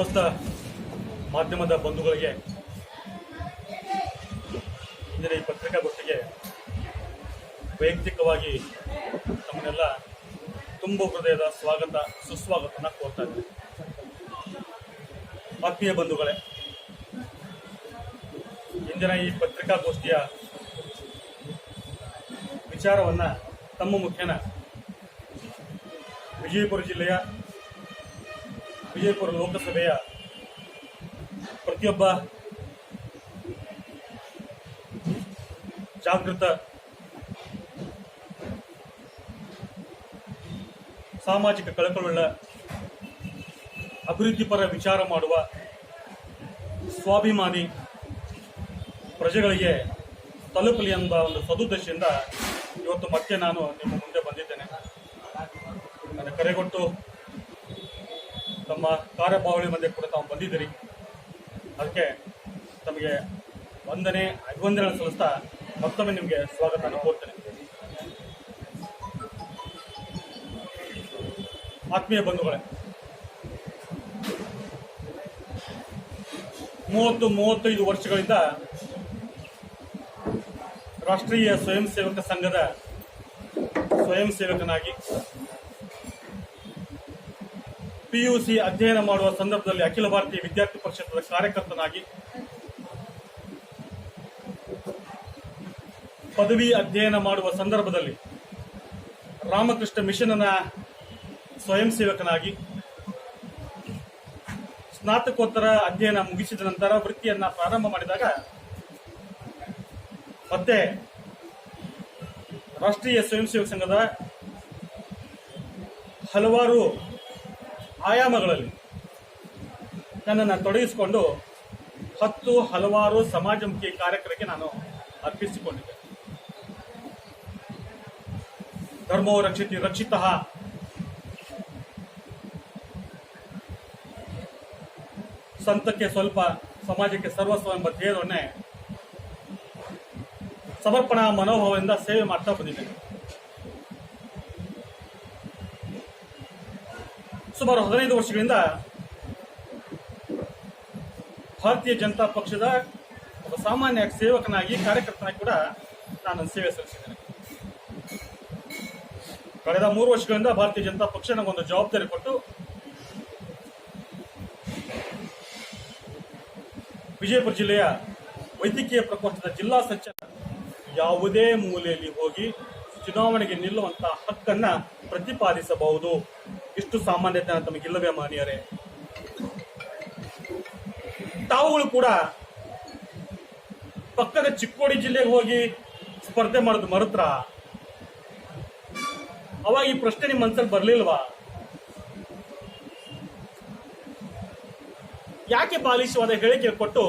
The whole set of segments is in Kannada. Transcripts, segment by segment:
ಸಮಸ್ತ ಮಾಧ್ಯಮದ ಬಂಧುಗಳಿಗೆ ಇಂದಿನ ಈ ಪತ್ರಿಕಾಗೋಷ್ಠಿಗೆ ವೈಯಕ್ತಿಕವಾಗಿ ತಮ್ಮನ್ನೆಲ್ಲ ತುಂಬ ಹೃದಯದ ಸ್ವಾಗತ, ಸುಸ್ವಾಗತನ ಕೋರ್ತಾ ಇದ್ದೀನಿ. ಆತ್ಮೀಯ ಬಂಧುಗಳೇ, ಇಂದಿನ ಈ ಪತ್ರಿಕಾಗೋಷ್ಠಿಯ ವಿಚಾರವನ್ನ ತಮ್ಮ ಮುಖೇನ ವಿಜಯಪುರ ಜಿಲ್ಲೆಯ ವಿಜಯಪುರ ಲೋಕಸಭೆಯ ಪ್ರತಿಯೊಬ್ಬ ಜಾಗೃತ ಸಾಮಾಜಿಕ ಕಳಕಳುಳ್ಳ ಅಭಿವೃದ್ಧಿಪರ ವಿಚಾರ ಮಾಡುವ ಸ್ವಾಭಿಮಾನಿ ಪ್ರಜೆಗಳಿಗೆ ತಲುಪಲಿ ಎಂಬ ಒಂದು ಸದುದ್ದೇಶದಿಂದ ಇವತ್ತು ಮತ್ತೆ ನಾನು ನಿಮ್ಮ ಮುಂದೆ ಬಂದಿದ್ದೇನೆ. ನನ್ನ ಕರೆಗೊಟ್ಟು ತಮ್ಮ ಕಾರ್ಯಪಾವಳಿ ಮಧ್ಯೆ ಕೂಡ ತಾವು ಬಂದಿದ್ದೀರಿ. ಅದಕ್ಕೆ ತಮಗೆ ವಂದನೆ ಅಭಿವಂದನೆ ಸಲ್ಲಿಸ್ತಾ ಮತ್ತೊಮ್ಮೆ ನಿಮಗೆ ಸ್ವಾಗತ ಕೋರ್ತೇನೆ. ಆತ್ಮೀಯ ಬಂಧುಗಳೇ, ಮೂವತ್ತು, ಮೂವತ್ತೈದು ವರ್ಷಗಳಿಂದ ರಾಷ್ಟ್ರೀಯ ಸ್ವಯಂ ಸೇವಕ ಸಂಘದ ಸ್ವಯಂ ಸೇವಕನಾಗಿ ಪಿಯುಸಿ ಅಧ್ಯಯನ ಮಾಡುವ ಸಂದರ್ಭದಲ್ಲಿ ಅಖಿಲ ಭಾರತೀಯ ವಿದ್ಯಾರ್ಥಿ ಪರಿಷತ್ತದ ಕಾರ್ಯಕರ್ತನಾಗಿ ಪದವಿ ಅಧ್ಯಯನ ಮಾಡುವ ಸಂದರ್ಭದಲ್ಲಿ ರಾಮಕೃಷ್ಣ ಮಿಷನ್ನ ಸ್ವಯಂ ಸೇವಕನಾಗಿ ಸ್ನಾತಕೋತ್ತರ ಅಧ್ಯಯನ ಮುಗಿಸಿದ ನಂತರ ವೃತ್ತಿಯನ್ನ ಪ್ರಾರಂಭ ಮಾಡಿದಾಗ ಮತ್ತೆ ರಾಷ್ಟ್ರೀಯ ಸ್ವಯಂ ಸೇವಕ ಸಂಘದ ಹಲವಾರು ಆಯಾಮಗಳಲ್ಲಿ ನನ್ನನ್ನು ತೊಡಗಿಸಿಕೊಂಡು ಹತ್ತು ಹಲವಾರು ಸಮಾಜಮುಖಿ ಕಾರ್ಯಕ್ರಮಕ್ಕೆ ನಾನು ಅರ್ಪಿಸಿಕೊಂಡಿದ್ದೆ. ಧರ್ಮೋ ರಕ್ಷಿತಿ ರಕ್ಷಿತ. ಸಂತಕ್ಕೆ ಸ್ವಲ್ಪ ಸಮಾಜಕ್ಕೆ ಸರ್ವಸ್ವ ಎಂಬ ಧ್ಯೇಯವನ್ನೇ ಸಮರ್ಪಣಾ ಮನೋಭಾವದಿಂದ ಸೇವೆ ಮಾಡ್ತಾ ಬಂದಿದ್ದೇನೆ. ಸುಮಾರು ಹದಿನೈದು ವರ್ಷಗಳಿಂದ ಭಾರತೀಯ ಜನತಾ ಪಕ್ಷದ ಒಬ್ಬ ಸಾಮಾನ್ಯ ಸೇವಕನಾಗಿ, ಕಾರ್ಯಕರ್ತನಾಗಿ ಕೂಡ ನಾನು ಸೇವೆ ಸಲ್ಲಿಸಿದ್ದೇನೆ. ಕಳೆದ ಮೂರು ವರ್ಷಗಳಿಂದ ಭಾರತೀಯ ಜನತಾ ಪಕ್ಷ ನಮಗೊಂದು ಜವಾಬ್ದಾರಿ ಕೊಟ್ಟು ವಿಜಯಪುರ ಜಿಲ್ಲೆಯ ವೈದ್ಯಕೀಯ ಪ್ರಕೋಷ್ಠದ ಜಿಲ್ಲಾ ಸಂಚಾರ ಯಾವುದೇ ಮೂಲೆಯಲ್ಲಿ ಹೋಗಿ ಚುನಾವಣೆಗೆ ನಿಲ್ಲುವಂತಹ ಹಕ್ಕನ್ನ ಪ್ರತಿಪಾದಿಸಬಹುದು. ಇಷ್ಟು ಸಾಮಾನ್ಯತೆ ತಮಗಿಲ್ಲವೇ ಮಾನ್ಯರೇ? ತಾವುಗಳು ಕೂಡ ಪಕ್ಕದ ಚಿಕ್ಕೋಡಿ ಜಿಲ್ಲೆಗೆ ಹೋಗಿ ಸ್ಪರ್ಧೆ ಮಾಡೋದು ಮರುತ್ರ? ಅವಾಗ ಈ ಪ್ರಶ್ನೆ ನಿಮ್ಮ ಮನಸ್ಸಲ್ಲಿ ಬರ್ಲಿಲ್ವಾ? ಯಾಕೆ ಬಾಲಿಶವಾದ ಹೇಳಿಕೆ ಕೊಟ್ಟು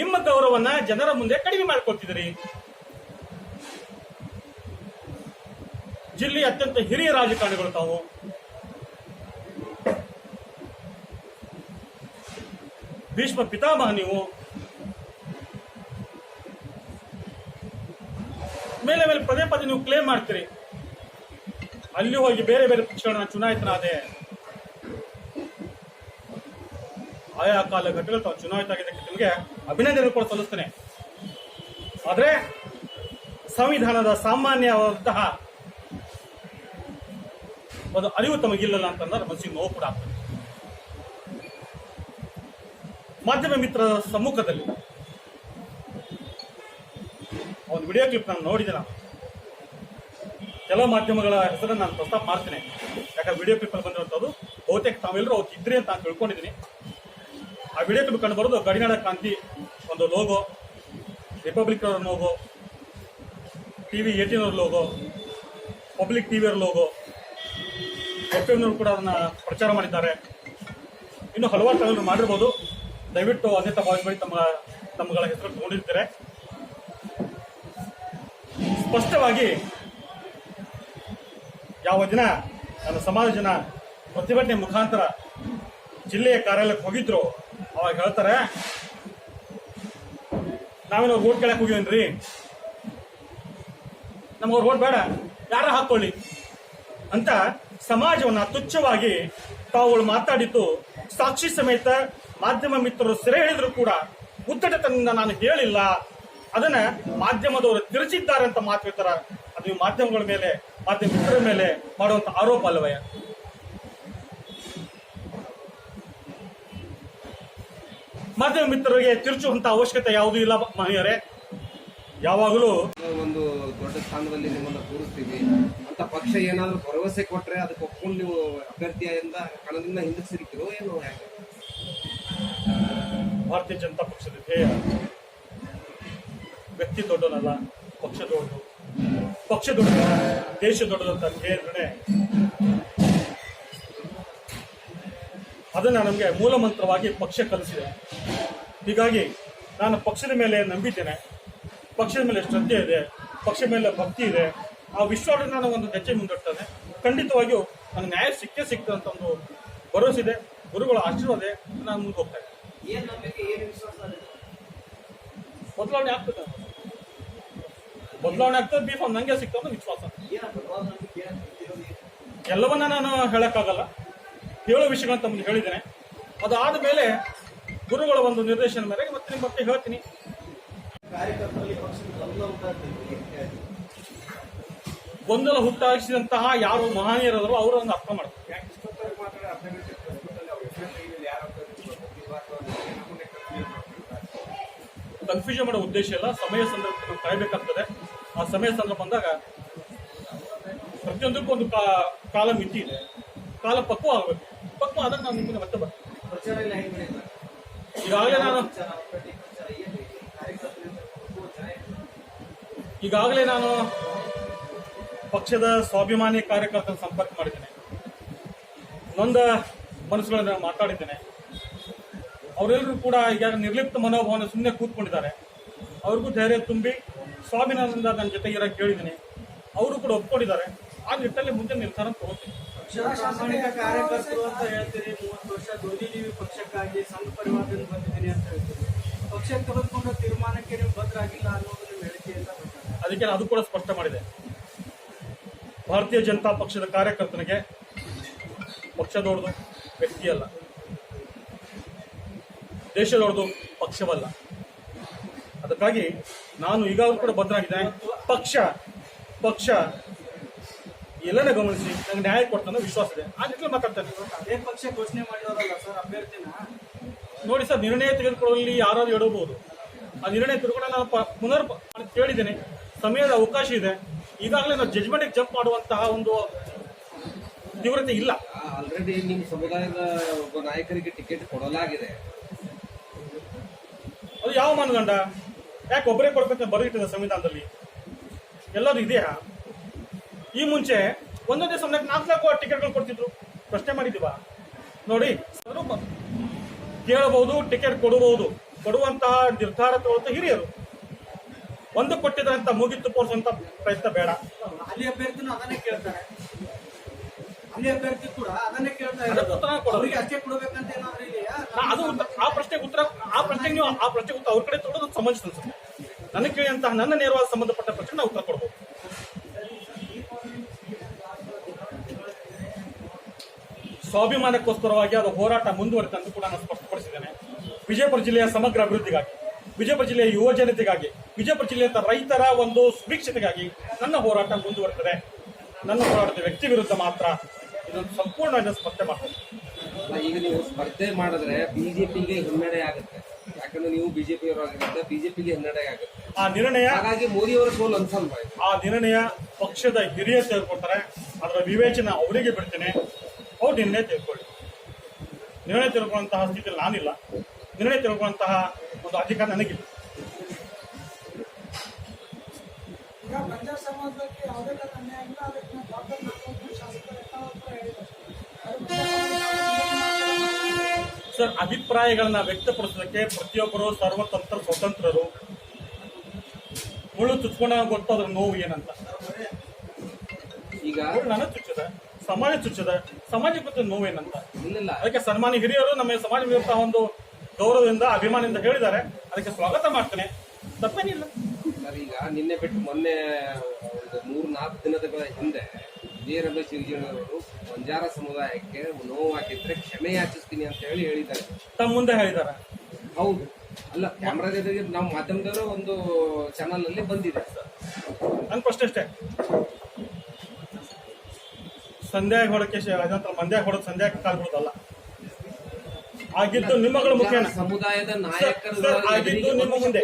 ನಿಮ್ಮ ಗೌರವನ್ನ ಜನರ ಮುಂದೆ ಕಡಿಮೆ ಮಾಡ್ಕೊತಿದ್ರಿ ಜಿಲ್ಲೆಯ ಅತ್ಯಂತ ಹಿರಿಯ ರಾಜಕಾರಣಿಗಳು ತಾವು. ಭೀಷ್ಮ ಪಿತಾಮಹ ನೀವು. ಮೇಲೆ ಮೇಲೆ ಪದೇ ಪದೇ ನೀವು ಕ್ಲೇಮ್ ಮಾಡ್ತೀರಿ. ಅಲ್ಲಿ ಹೋಗಿ ಬೇರೆ ಬೇರೆ ಪಕ್ಷಗಳನ್ನ ಚುನಾಯಿತನಾದೆ. ಆಯಾ ಕಾಲ ಘಟನೆ ಚುನಾಯಿತ ಆಗಿದ್ದಕ್ಕೆ ನಿಮಗೆ ಅಭಿನಂದನೆ ಕೂಡ ಸಲ್ಲಿಸ್ತೇನೆ. ಆದ್ರೆ ಸಂವಿಧಾನದ ಸಾಮಾನ್ಯವಾದಂತಹ ಒಂದು ಅರಿವು ತಮಗಿಲ್ಲಲ್ಲ ಅಂತಂದ್ರೆ ಮನಸ್ಸಿಗೆ ನೋವು ಕೂಡ ಆಗ್ತದೆ. ಮಾಧ್ಯಮ ಮಿತ್ರರ ಸಮ್ಮುಖದಲ್ಲಿ. ಒಂದು ವಿಡಿಯೋ ಕ್ಲಿಪ್ ನಾನು ನೋಡಿದೆ ನಾನು. ಕೆಲವು ಮಾಧ್ಯಮಗಳ ಹೆಸರನ್ನು ನಾನು ಪ್ರಸ್ತಾಪ ಮಾಡ್ತೇನೆ. ಯಾಕಂದ್ರೆ ವಿಡಿಯೋ ಕ್ಲಿಪ್ ಬಂದಿರುವಂಥದ್ದು ಬಹುತೇಕ ತಾವೆಲ್ಲರೂ ಅವ್ರು ಇದ್ರಿ ಅಂತ ನಾನು ತಿಳ್ಕೊಂಡಿದ್ದೀನಿ. ಆ ವಿಡಿಯೋ ಕ್ಲಿಪ್ ಕಂಡು ಬರೋದು ಗಡಿನಾಡ ಕ್ರಾಂತಿ ಒಂದು ಲೋಗೋ ರಿಪಬ್ಲಿಕ್ ಅವರ ಲೋಗೋ ಟಿವಿ ಏಟೀನ್ ಅವ್ರ ಲೋಗೋ ಪಬ್ಲಿಕ್ ಟಿ ವಿಯವ್ರ ಲೋಗೋ ಎಫ್ ಎಮ್ನವರು ಕೂಡ ಅದನ್ನ ಪ್ರಚಾರ ಮಾಡಿದ್ದಾರೆ. ಇನ್ನು ಹಲವಾರು ತಲೆಗಳು ಮಾಡಿರ್ಬೋದು. ದಯವಿಟ್ಟು ಅದೇ ತಪ್ಪಾಗಿ ತಮ್ಮ ತಮ್ಮಗಳ ಹೆಸರು ತಗೊಂಡಿರ್ತಾರೆ. ಸ್ಪಷ್ಟವಾಗಿ ಯಾವ ದಿನ ನನ್ನ ಸಮಾಜ ಜನ ಪ್ರತಿಭಟನೆ ಮುಖಾಂತರ ಜಿಲ್ಲೆಯ ಕಾರ್ಯಾಲಯಕ್ಕೆ ಹೋಗಿದ್ರು, ಅವಾಗ ಹೇಳ್ತಾರೆ ಅವ್ರು ಓಟ್ ಕೇಳಕ್ ಹೋಗಿವೇನ್ರಿ? ನಮ್ಗೆ ಓಟ್ ಬೇಡ, ಯಾರ ಹಾಕೊಳ್ಳಿ? ಅಂತ ಸಮಾಜವನ್ನ ತುಚ್ಛವಾಗಿ ತಾವುಗಳು ಮಾತಾಡಿದ್ದು ಸಾಕ್ಷಿ ಸಮೇತ ಮಾಧ್ಯಮ ಮಿತ್ರರು ಸೆರೆ ಹಿಡಿದ್ರು ಕೂಡ ಉದ್ದಟತನದಿಂದ ನಾನು ಹೇಳಿಲ್ಲ. ಅದನ್ನ ಮಾಧ್ಯಮದವರು ತಿರುಚಿದ್ದಾರೆ ಅಂತ ಮಾತು ಹೇಳ್ತಾರ. ಅದು ಮಾಧ್ಯಮಗಳ ಮೇಲೆ, ಮಾಧ್ಯಮ ಮಿತ್ರರ ಮೇಲೆ ಮಾಡುವಂತ ಆರೋಪ ಅಲ್ವಯ ಮಾಧ್ಯಮ ಮಿತ್ರರಿಗೆ ತಿರುಚುವಂತ ಅವಶ್ಯಕತೆ ಯಾವುದೂ ಇಲ್ಲ ಮಹಿಳೆಯರೇ. ಯಾವಾಗಲೂ ಒಂದು ದೊಡ್ಡ ಸ್ಥಾನದಲ್ಲಿ ನಿಮ್ಮನ್ನ ಕೂರಿಸ್ತೀವಿ ಅಂತ ಪಕ್ಷ ಏನಾದ್ರೂ ಭರವಸೆ ಕೊಟ್ರೆ ಅದಕ್ಕೆ ಒಪ್ಕೊಂಡು ನೀವು ಅಭ್ಯರ್ಥಿಯಿಂದ ಕಣದಿಂದ ಹಿಂದಕ್ಕೆ ಸಿರಿಕಿರೋ ಏನು ಭಾರತೀಯ ಜನತಾ ಪಕ್ಷದ ಧ್ಯೇಯ. ವ್ಯಕ್ತಿ ದೊಡ್ಡನಲ್ಲ, ಪಕ್ಷ ದೊಡ್ಡದು. ಪಕ್ಷ ದೊಡ್ಡ ದೇಶ ದೊಡ್ಡದಂತ ಧ್ಯೇಯ ನಿರ್ಣಯ. ಅದನ್ನ ನಮಗೆ ಮೂಲಮಂತ್ರವಾಗಿ ಪಕ್ಷ ಕಲಿಸಿದೆ. ಹೀಗಾಗಿ ನಾನು ಪಕ್ಷದ ಮೇಲೆ ನಂಬಿದ್ದೇನೆ. ಪಕ್ಷದ ಮೇಲೆ ಶ್ರದ್ಧೆ ಇದೆ ಪಕ್ಷದ ಮೇಲೆ ಭಕ್ತಿ ಇದೆ. ಆ ವಿಶ್ವಾಸ ನಾನು ಒಂದು ಹೆಜ್ಜೆ ಮುಂದಿಡ್ತಾನೆ. ಖಂಡಿತವಾಗಿಯೂ ನನಗೆ ನ್ಯಾಯ ಸಿಕ್ಕೇ ಸಿಗ್ತದೆ ಅಂತ ಒಂದು ಭರವಸೆ ಇದೆ. ಗುರುಗಳ ಆಶೀರ್ವಾದ ನಾನು ಮುಂದೆ ಹೋಗ್ತಾ ಏನ್ ನಂಬಿಕೆ ಏನ್ ವಿಶ್ವಾಸ? ಬದಲಾವಣೆ ಆಗ್ತದೆ. ಬದಲಾವಣೆ ಆಗ್ತದೆ ಬಿ ಫಾರ್ಮ್ ನಂಗೆ ಸಿಗ್ತದೆ ವಿಶ್ವಾಸ? ಎಲ್ಲವನ್ನ ನಾನು ಹೇಳಕ್ಕಾಗಲ್ಲ. ಹೇಳೋ ವಿಷಯಗಳನ್ನ ತಮ್ಮ ಹೇಳಿದ್ದೇನೆ. ಅದಾದ ಮೇಲೆ ಗುರುಗಳ ಒಂದು ನಿರ್ದೇಶನ ಮೇರೆಗೆ ಮತ್ತೆ ನಿಮ್ಮ ಬಗ್ಗೆ ಹೇಳ್ತೀನಿ. ಕಾರ್ಯಕರ್ತರಲ್ಲಿ ಗೊಂದಲ ಹುಟ್ಟಾಗಿಸಿದಂತಹ ಯಾರು ಮಹನೀಯರಾದ್ರು ಅವರನ್ನು ಅರ್ಥ ಮಾಡ್ತಾರೆ. ಕನ್ಫ್ಯೂಷನ್ ಮಾಡೋ ಉದ್ದೇಶ ಇಲ್ಲ. ಸಮಯ ಸಂದರ್ಭದಲ್ಲಿ ನಾವು ಕಾಯಬೇಕಾಗ್ತದೆ. ಆ ಸಮಯ ಸಂದರ್ಭ ಬಂದಾಗ ಪ್ರತಿಯೊಂದಕ್ಕೂ ಒಂದು ಕಾ- ಕಾಲ ಮಿತಿ ಇದೆ. ಕಾಲ ಪಕ್ವ ಆಗಬೇಕು. ಪಕ್ವ ಆದಾಗ ನಾನು ನಿಮ್ಮನ್ನು ಮತ್ತೆ ಬರ್ತೀನಿ? ಈಗಾಗಲೇ ನಾನು. ಈಗಾಗಲೇ ನಾನು ಪಕ್ಷದ ಸ್ವಾಭಿಮಾನಿ ಕಾರ್ಯಕರ್ತರ ಸಂಪರ್ಕ ಮಾಡಿದ್ದೇನೆ. ನೊಂದ ಮನಸ್ಸುಗಳನ್ನು ಮಾತಾಡಿದ್ದೇನೆ. ಅವರೆಲ್ಲರೂ ಕೂಡ ಈಗ ನಿರ್ಲಿಪ್ತ ಮನೋಭಾವನೆ ಸುಮ್ಮನೆ ಕೂತ್ಕೊಂಡಿದ್ದಾರೆ. ಅವ್ರಿಗೂ ಧೈರ್ಯ ತುಂಬಿ ಸ್ವಾಭಿಮಾನದಿಂದ ನನ್ನ ಜೊತೆ ಇರೋಕೆ ಕೇಳಿದ್ದೀನಿ. ಅವರು ಕೂಡ ಒಪ್ಕೊಂಡಿದ್ದಾರೆ. ಆ ನಿಟ್ಟಲ್ಲಿ ಮುಂದೆ ನಿರ್ಧಾರ ತಗೋತೀನಿ. ಪಕ್ಷದ ಕಾರ್ಯಕರ್ತರು ಅಂತ ಹೇಳ್ತೀರಿ ಮೂವತ್ತು ವರ್ಷ ದುಡಿದೀವಿ ಪಕ್ಷಕ್ಕಾಗಿ ಸಂಘ ಪರಿವಾರದಿಂದ ಬಂದಿದ್ದೀನಿ ಅಂತ ಹೇಳ್ತೀರಿ. ಪಕ್ಷ ತೆಗೆದುಕೊಂಡ ತೀರ್ಮಾನಕ್ಕೆ ನೀವು ಆಗಿಲ್ಲ ಅನ್ನೋದು ನಿಮ್ಮ ಹೇಳಿಕೆ ಅಂತ ಅದಕ್ಕೆ ಅದು ಕೂಡ ಸ್ಪಷ್ಟ ಮಾಡಿದೆ. ಭಾರತೀಯ ಜನತಾ ಪಕ್ಷದ ಕಾರ್ಯಕರ್ತನಿಗೆ ಪಕ್ಷ ದೊಡ್ಡದು ವ್ಯಕ್ತಿ ಅಲ್ಲ. ದೇಶ ದೊಡ್ಡದು ಪಕ್ಷವಲ್ಲ. ಅದಕ್ಕಾಗಿ ನಾನು ಈಗಾಗಲೂ ಕೂಡ ಬದ್ಧನಾಗಿದ್ದೇನೆ ಪಕ್ಷ ಪಕ್ಷ ಎಲ್ಲನ ಗಮನಿಸಿ ನಂಗೆ ನ್ಯಾಯ ಕೊಡ್ತಾನೆ ವಿಶ್ವಾಸ ಇದೆ. ಆ ನಿಟ್ಟಿನಲ್ಲಿ ಮಾತಾಡ್ತಾನೆ. ಅದೇ ಪಕ್ಷ ಘೋಷಣೆ ಮಾಡಿರೋದಲ್ಲ ಸರ್ ಅಭ್ಯರ್ಥಿನ? ನೋಡಿ ಸರ್ ನಿರ್ಣಯ ತೆಗೆದುಕೊಳ್ಳಲಿ ಯಾರಾದ್ರೂ ಹೇಳಬಹುದು ಆ ನಿರ್ಣಯ ತೆಗೆದುಕೊಂಡು ನಾನು ಪುನರ್ ಕೇಳಿದ್ದೇನೆ. ಸಮಯದ ಅವಕಾಶ ಇದೆ. ಈಗಾಗಲೇ ನಾವು ಜಜ್ಮೆಂಟ್ಗೆ ಜಂಪ್ ಮಾಡುವಂತಹ ಒಂದು ತೀವ್ರತೆ ಇಲ್ಲ. ಆಲ್ರೆಡಿ ನಿಮ್ಮ ಸಮುದಾಯದ ಒಬ್ಬ ನಾಯಕರಿಗೆ ಟಿಕೆಟ್ ಕೊಡಲಾಗಿದೆ. ಅದು ಯಾವ ಮಾನದಂಡ? ಯಾಕೆ ಒಬ್ಬರೇ ಕೊಡ್ಬೇಕಂತ ಬರೆದಿಟ್ಟಿದೆ ಸಂವಿಧಾನದಲ್ಲಿ? ಎಲ್ಲರೂ ಇದೆಯಾ? ಈ ಮುಂಚೆ ಒಂದೊಂದೇ ಸಮಯಕ್ಕೆ ನಾಲ್ಕು ನಾಲ್ಕು ಟಿಕೆಟ್ಗಳು ಕೊಡ್ತಿದ್ರು. ಪ್ರಶ್ನೆ ಮಾಡಿದೀವ ನೋಡಿ ಕೇಳಬಹುದು ಟಿಕೆಟ್ ಕೊಡಬಹುದು. ಕೊಡುವಂತಹ ನಿರ್ಧಾರ ತಗೊಳ್ತ ಹಿರಿಯರು. ಒಂದು ಕೊಟ್ಟಿದ್ರಂತ ಮುಗಿತು ಮುಗಿತ್ತು ತೋರಿಸುವಂತ ಪ್ರಯತ್ನ ಬೇಡ. ಅಲ್ಲಿ ಅಭ್ಯರ್ಥಿ ಅದನ್ನೇ ಕೇಳ್ತಾರೆ. ಅಲ್ಲಿ ಅಭ್ಯರ್ಥಿ ಕೂಡ ಅದನ್ನೇ ಕೇಳ್ತಾ ಅದಕ್ಕೆ ಉತ್ತರ ಕೊಡೋದು. ಅವರಿಗೆ ಅಷ್ಟೇ ಕೊಡಬೇಕಂತ ಏನಾದ್ರೂ ಅದು ಆ ಪ್ರಶ್ನೆಗೆ ಉತ್ತರ ಆ ಪ್ರಶ್ನೆಗೆ ನೀವು ಆ ಪ್ರಶ್ನೆಗೆ ಉತ್ತರ ಅವ್ರ ಕಡೆ ತೊಡೋದು ಸಂಬಂಧಿಸಿದ ನನಗೆ ಕೇಳಿದಂತಹ ನನ್ನ ನೇರವಾದ ಸಂಬಂಧಪಟ್ಟ ಪ್ರಶ್ನೆ ನಾವು ಉತ್ತರ ಕೊಡ್ಬೋದು. ಸ್ವಾಭಿಮಾನಕ್ಕೋಸ್ಕರವಾಗಿ ಅದು ಹೋರಾಟ ಮುಂದುವರಿತ ಅಂತ ಕೂಡ ನಾನು ಸ್ಪಷ್ಟಪಡಿಸಿದ್ದೇನೆ. ವಿಜಯಪುರ ಜಿಲ್ಲೆಯ ಸಮಗ್ರ ಅಭಿವೃದ್ಧಿಗಾಗಿ, ವಿಜಯಪುರ ಜಿಲ್ಲೆಯ ಯುವ ಜನತೆಗಾಗಿ, ವಿಜಯಪುರ ಜಿಲ್ಲೆಯ ರೈತರ ಒಂದು ಸುಭಿಕ್ಷತೆಗಾಗಿ ನನ್ನ ಹೋರಾಟ ಮುಂದುವರಿತದೆ. ನನ್ನ ಹೋರಾಟದ ವ್ಯಕ್ತಿ ವಿರುದ್ಧ ಮಾತ್ರ ಇದನ್ನು ಸಂಪೂರ್ಣವಾಗಿ ಸ್ಪಷ್ಟ ಮಾಡ್ತೇನೆ ಈಗ ನೀವು ಸ್ಪರ್ಧೆ ಮಾಡಿದ್ರೆ ಬಿಜೆಪಿಗೆ ಹಿನ್ನಡೆ ಆಗುತ್ತೆ. ಯಾಕಂದ್ರೆ ನೀವು ಬಿಜೆಪಿ ಅವರಾಗಿರುತ್ತೆ ಬಿಜೆಪಿಗೆ ಹಿನ್ನಡೆ ಆಗುತ್ತೆ. ಆ ನಿರ್ಣಯ ಹಾಗಾಗಿ ಮೋದಿ ಅವರ ಸೋಲು ಅನ್ಸಲ್ವಾ ಇದು? ಆ ನಿರ್ಣಯ ಪಕ್ಷದ ಹಿರಿಯ ತೆಗೆದುಕೊಳ್ತಾರೆ ಅದರ ವಿವೇಚನೆ ಅವರಿಗೆ ಬಿಡ್ತೇನೆ. ಅವ್ರು ನಿರ್ಣಯ ತೆಗೆದುಕೊಳ್ಳಿ ನಿರ್ಣಯ ತೆಗೆದುಕೊಳ್ಳುವಂತಹ ಸ್ಥಿತಿಯಲ್ಲಿ ನಾನಿಲ್ಲ. ನಿರ್ಣಯ ತೆಗೆದುಕೊಳ್ಳುವಂತಹ ಒಂದು ಅಧಿಕಾರ ನನಗಿಲ್ಲ. ಈಗ ಪಂಜಾಬ್ ಸಮಾಜಕ್ಕೆ ಯಾವುದೇ ಅನ್ಯಾಯ ಇಲ್ಲ ಸರ್ ಅಭಿಪ್ರಾಯಗಳನ್ನ ವ್ಯಕ್ತಪಡಿಸೋದಕ್ಕೆ ಪ್ರತಿಯೊಬ್ಬರು ಸರ್ವತಂತ್ರ ಸ್ವತಂತ್ರರು. ಮುಳ್ಳು ಚುಚ್ಕೊಂಡ ಗೊತ್ತು ಅದ್ರ ನೋವು ಏನಂತ? ಈಗ ನನ್ನ ಚುಚ್ಚದ ಸಮಾಜ ಚುಚ್ಚದ ಸಮಾಜ ಗೊತ್ತ ನೋವು ಏನಂತ? ಇಲ್ಲ ಅದಕ್ಕೆ ಸನ್ಮಾನ್ಯ ಹಿರಿಯರು ನಮ್ಮ ಸಮಾಜ ವಿರುದ್ಧ ಒಂದು ಗೌರವದಿಂದ ಅಭಿಮಾನದಿಂದ ಹೇಳಿದ್ದಾರೆ. ಅದಕ್ಕೆ ಸ್ವಾಗತ ಮಾಡ್ತೇನೆ. ತಪ್ಪೇನಿಲ್ಲ. ಸರ್ ಈಗ ನಿನ್ನೆ ಬಿಟ್ಟು ಮೊನ್ನೆ ಒಂದು ಮೂರು ನಾಲ್ಕು ದಿನದ ಹಿಂದೆ ಜೆ ರಮೇಶ್ ಅವರು ಬಂಜಾರ ಸಮುದಾಯಕ್ಕೆ ನೋವಾಗಿದ್ರೆ ಕ್ಷಮೆ ಯಾಚಿಸ್ತೀನಿ ಅಂತ ಹೇಳಿ ಹೇಳಿದ್ದಾರೆ. ತಮ್ಮ ಮುಂದೆ ಹೇಳಿದಾರ ಹೌದು. ಅಲ್ಲ ಕ್ಯಾಮ್ರಾದವರಿಗೆ ನಮ್ಮ ಮಾಧ್ಯಮದವರು ಒಂದು ಚಾನಲ್ ಅಲ್ಲಿ ಬಂದಿದೆ. ನನ್ ಫಸ್ಟ್ ಅಷ್ಟೇ. ಸಂಧ್ಯಾಗ ಹೊಡಕ್ಕೆ ಮಂದ್ಯಾಗ ಹೊಡೋದು ಸಂಧ್ಯಾಗ ಕಾಲ್ ಬಿಡೋದಲ್ಲ ಆಗಿದ್ದು ನಿಮ್ಮಗಳ ಮುಖ್ಯ ಸಮುದಾಯದ ನಾಯಕರು ಆಗಿದ್ದು ನಿಮ್ಮ ಮುಂದೆ.